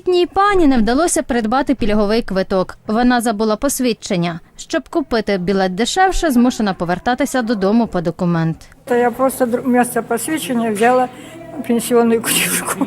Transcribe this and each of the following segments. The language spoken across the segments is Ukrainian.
Літній пані не вдалося придбати пільговий квиток. Вона забула посвідчення. Щоб купити білет дешевше, змушена повертатися додому по документ. То я просто вместо посвящения взяла пенсионную книжку.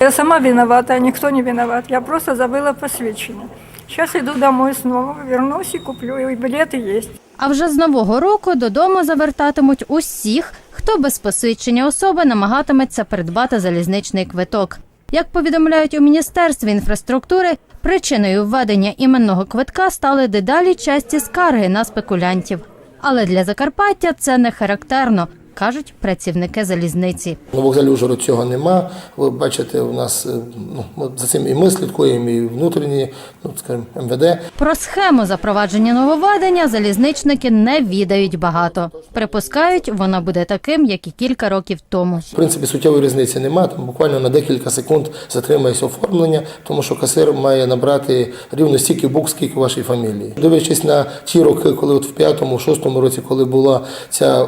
Я сама виновата, а никто не виноват. Я просто забыла посвящение. Сейчас иду домой снова, вернусь и куплю, и билеты есть. А вже з нового року додому завертатимуть усіх, хто без посвідчення особи намагатиметься придбати залізничний квиток. Як повідомляють у міністерстві інфраструктури, причиною введення іменного квитка стали дедалі часті скарги на спекулянтів. Але для Закарпаття це не характерно, кажуть працівники залізниці. На вокзалі Ужгород цього нема. Ви бачите, у нас е, ну, ми за цим і ми слідкуємо, і внутрішні, ну скажімо, МВД. Про схему запровадження нововведення залізничники не відають багато. Припускають, вона буде таким, як і кілька років тому. В принципі, суттєвої різниці немає. Там буквально на декілька секунд затримається оформлення, тому що касир має набрати рівно стільки букв, скільки вашій фамілії. Дивлячись на ті роки, коли от в п'ятому, шостому році, коли була ця е,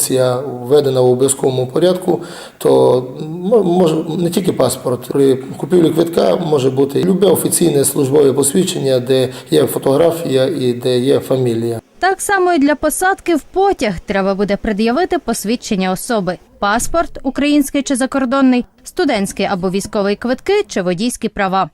функція введена в обов'язковому порядку, то може не тільки паспорт. При купівлі квитка може бути любе офіційне службове посвідчення, де є фотографія і де є фамілія. Так само і для посадки в потяг треба буде пред'явити посвідчення особи: паспорт, український чи закордонний, студентський або військовий квитки чи водійські права.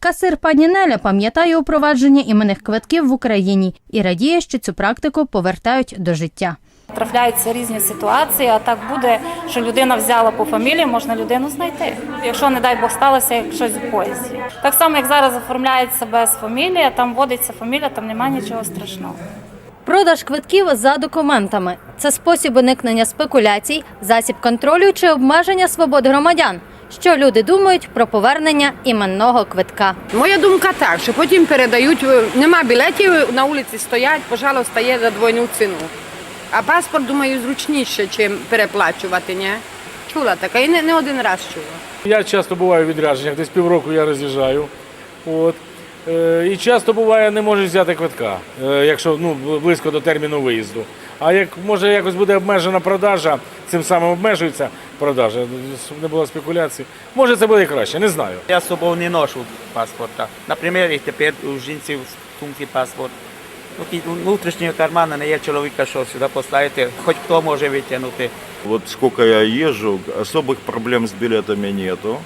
Касир пані Неля пам'ятає упровадження іменних квитків в Україні і радіє, що цю практику повертають до життя. Трапляються різні ситуації, а так буде, що людина взяла по фамілії, можна людину знайти. Якщо, не дай Бог, сталося як щось в поїзді. Так само, як зараз оформляється без фамілії, а там вводиться фамілія, там немає нічого страшного. Продаж квитків за документами це спосіб уникнення спекуляцій, засіб контролю чи обмеження свобод громадян. Що люди думають про повернення іменного квитка? Моя думка так, що потім передають, е, нема білетів, на вулиці стоять, пожалуйста, є за двойну ціну. А паспорт, думаю, зручніше, чим переплачувати, ні? Чула таке, і не, не один раз чула. Я часто буваю в відрядженнях, десь півроку я роз'їжджаю. От. Е, І часто буває, не можу взяти квитка, е, якщо ну, близько до терміну виїзду. А як може якось буде обмежена продажа, цим самим обмежується продажа, щоб не було спекуляцій. Може це буде краще, не знаю. Я з собою не ношу паспорта. Наприклад, тепер у жінці в сумці паспорт Ну, ті внутрішнього кармана не є чоловіка, що сюди поставити, хоч хто може витягнути. Вот сколько я езжу, особых проблем с билетами нету.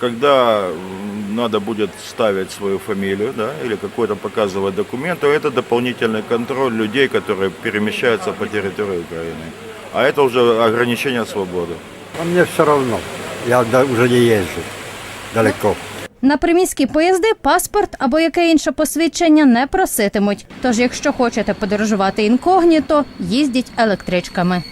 Когда м, надо будет ставить свою фамилию да, или какой-то показывать документ, то это дополнительный контроль людей, которые перемещаются по территории Украины. А это уже ограничение свободы. А мне все равно. Я да- уже не езжу далеко. На приміські поїзди паспорт або яке інше посвідчення не проситимуть. Тож, якщо хочете подорожувати інкогніто, їздіть електричками.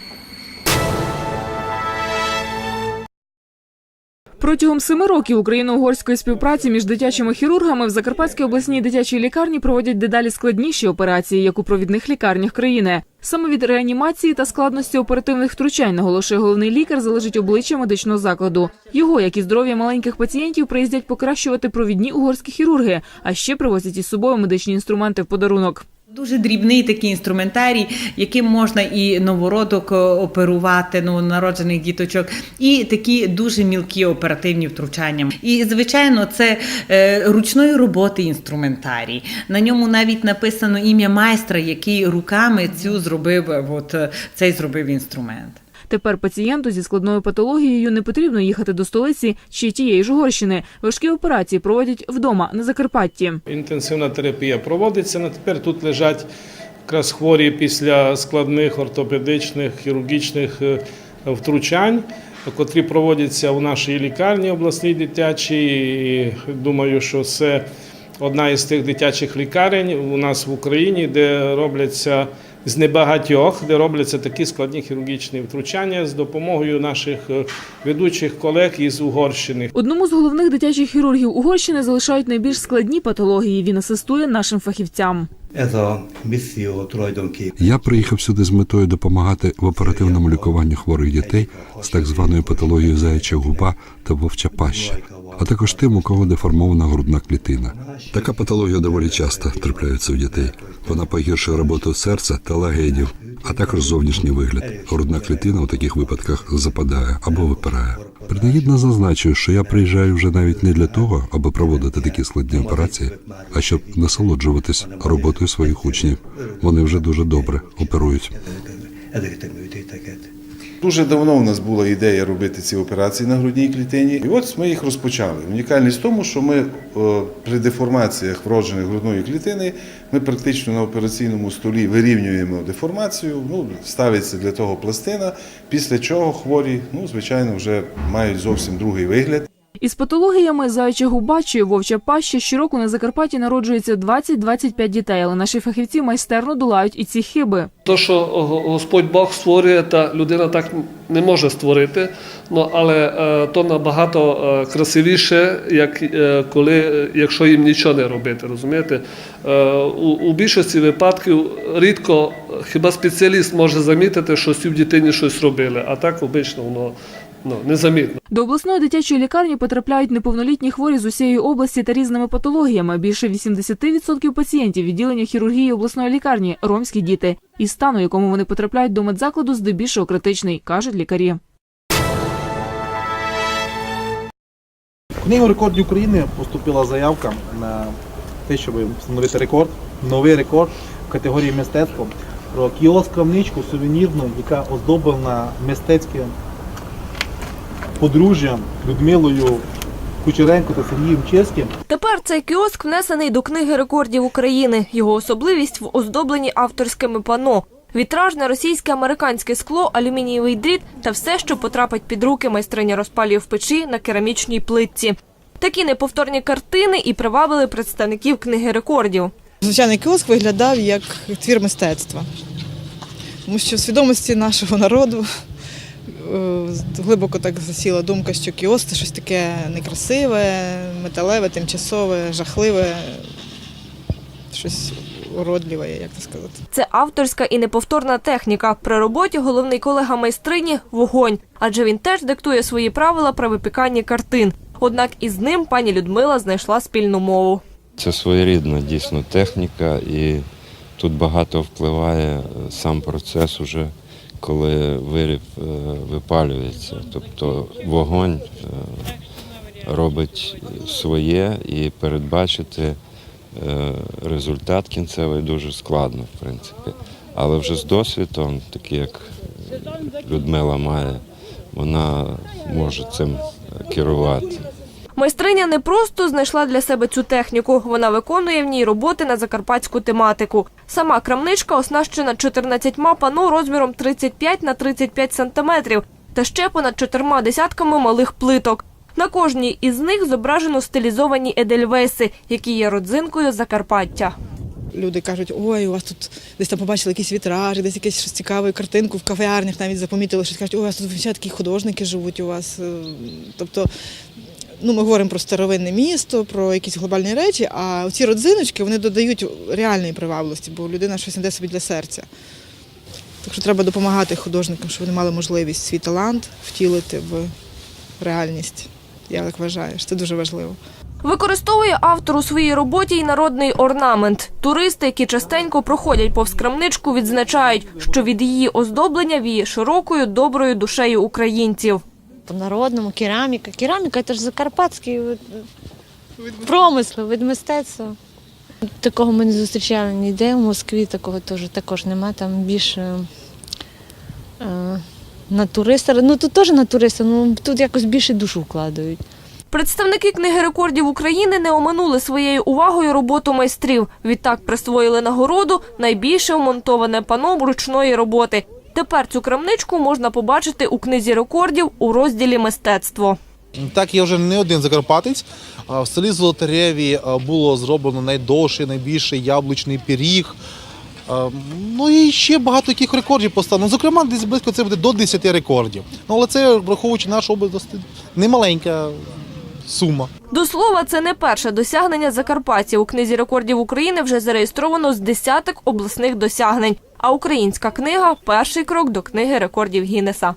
Протягом семи років україно-угорської співпраці між дитячими хірургами в Закарпатській обласній дитячій лікарні проводять дедалі складніші операції, як у провідних лікарнях країни. Саме від реанімації та складності оперативних втручань, наголошує головний лікар, залежить обличчя медичного закладу. Його, як і здоров'я маленьких пацієнтів, приїздять покращувати провідні угорські хірурги, а ще привозять із собою медичні інструменти в подарунок. Дуже дрібний такий інструментарій, яким можна і новородок е, оперувати, новонароджених діточок, і такі дуже мілкі оперативні втручання. І звичайно, це е, ручної роботи інструментарій. На ньому навіть написано ім'я майстра, який руками цю зробив. е, От е, цей зробив інструмент. Тепер пацієнту зі складною патологією не потрібно їхати до столиці чи тієї ж Угорщини. Важкі операції проводять вдома на Закарпатті. Інтенсивна терапія проводиться. На тепер тут лежать якраз хворі після складних ортопедичних, хірургічних е, втручань, котрі проводяться у нашій лікарні обласній дитячій. І думаю, що це одна із тих дитячих лікарень у нас в Україні, де робляться з небагатьох, де робляться такі складні хірургічні втручання з допомогою наших е, ведучих колег із Угорщини. Одному з головних дитячих хірургів Угорщини залишають найбільш складні патології. Він асистує нашим фахівцям. Я приїхав сюди з метою допомагати в оперативному лікуванні хворих дітей з так званою патологією заяча губа та вовча паща. а також тим, у кого деформована грудна клітина. Така патологія доволі часто трапляється у дітей. Вона погіршує роботу серця та легенів, а також зовнішній вигляд. Грудна клітина у таких випадках западає або випирає. Принагідно зазначу, що я приїжджаю вже навіть не для того, аби проводити такі складні операції, а щоб насолоджуватись роботою своїх учнів. Вони вже дуже добре оперують. Дуже давно у нас була ідея робити ці операції на грудній клітині, і от ми їх розпочали. Унікальність в тому, що ми е, при деформаціях вродженої грудної клітини ми практично на операційному столі вирівнюємо деформацію. Ну ставиться для того пластина, після чого хворі, ну звичайно, вже мають зовсім другий вигляд. Із патологіями заяча губа вовча паща щороку на Закарпатті народжується 20-25 дітей, але наші фахівці майстерно долають і ці хиби. То, що Господь Бог створює, та людина так не може створити, ну, але е, то набагато е, красивіше, як е, коли, якщо їм нічого не робити. Розумієте? У, більшості випадків рідко хіба спеціаліст може замітити, що цій дитині щось робили, а так обично воно ну, незамітно. До обласної дитячої лікарні потрапляють неповнолітні хворі з усієї області та різними патологіями. Більше 80% пацієнтів відділення хірургії обласної лікарні ромські діти. І стан, у якому вони потрапляють до медзакладу, здебільшого критичний, кажуть лікарі. Книгу рекордів України поступила заявка на те, щоб встановити рекорд, новий рекорд в категорії мистецтво про кіоск крамничку сувенірну, яка оздоблена мистецьким подружжям Людмилою Кучеренко та Сергієм Чеським. Тепер цей кіоск внесений до книги рекордів України. Його особливість в оздобленні авторськими пано. Вітражне російське американське скло, алюмінієвий дріт та все, що потрапить під руки майстриня розпалює в печі на керамічній плитці. Такі неповторні картини і привабили представників книги рекордів. Звичайний кіоск виглядав як твір мистецтва, тому що в свідомості нашого народу глибоко так засіла думка, що кіоск це щось таке некрасиве, металеве, тимчасове, жахливе, щось уродливе, як це сказати. Це авторська і неповторна техніка. При роботі головний колега майстрині вогонь, адже він теж диктує свої правила при випіканні картин. Однак із ним пані Людмила знайшла спільну мову. Це своєрідна дійсно техніка, і тут багато впливає е, сам процес уже, коли виріб е, випалюється. Тобто вогонь е, робить своє і передбачити е, результат кінцевий дуже складно, в принципі. Але вже з досвідом, такий як Людмила має, вона може цим керувати. Майстриня не просто знайшла для себе цю техніку, вона виконує в ній роботи на закарпатську тематику. Сама крамничка оснащена 14 пано розміром 35 на 35 сантиметрів та ще понад чотирма десятками малих плиток. На кожній із них зображено стилізовані едельвейси, які є родзинкою Закарпаття. Люди кажуть, ой, у вас тут десь там побачили якісь вітражі, десь якусь щось цікаву картинку в кав'ярнях навіть запомітили, що кажуть, ой, у вас тут такі художники живуть у вас. Е, Тобто, ну, ми говоримо про старовинне місто, про якісь глобальні речі, а ці родзиночки вони додають реальної привабливості, бо людина щось іде собі для серця. Так що треба допомагати художникам, щоб вони мали можливість свій талант втілити в реальність. Я так вважаю, що це дуже важливо. Використовує автор у своїй роботі й народний орнамент. Туристи, які частенько проходять повз крамничку, відзначають, що від її оздоблення віє широкою доброю душею українців. По народному кераміка. Кераміка це ж закарпатський вид- промисел, від мистецтва. Такого ми не зустрічали ніде. В Москві такого теж також нема. Там більше е, на туриста. Ну тут теж на туриста, ну тут якось більше душу вкладають. Представники книги рекордів України не оминули своєю увагою роботу майстрів. Відтак присвоїли нагороду найбільше вмонтоване пано ручної роботи. Тепер цю крамничку можна побачити у книзі рекордів у розділі мистецтво. Так, я вже не один закарпатець. В селі Золотареві було зроблено найдовший, найбільший яблучний пиріг. Ну і ще багато яких рекордів поставлено. Зокрема, десь близько це буде до 10 рекордів. Ну, але це, враховуючи нашу область, немаленька сума. До слова, це не перше досягнення Закарпаття. У книзі рекордів України вже зареєстровано з десяток обласних досягнень. А українська книга перший крок до книги рекордів Гіннеса.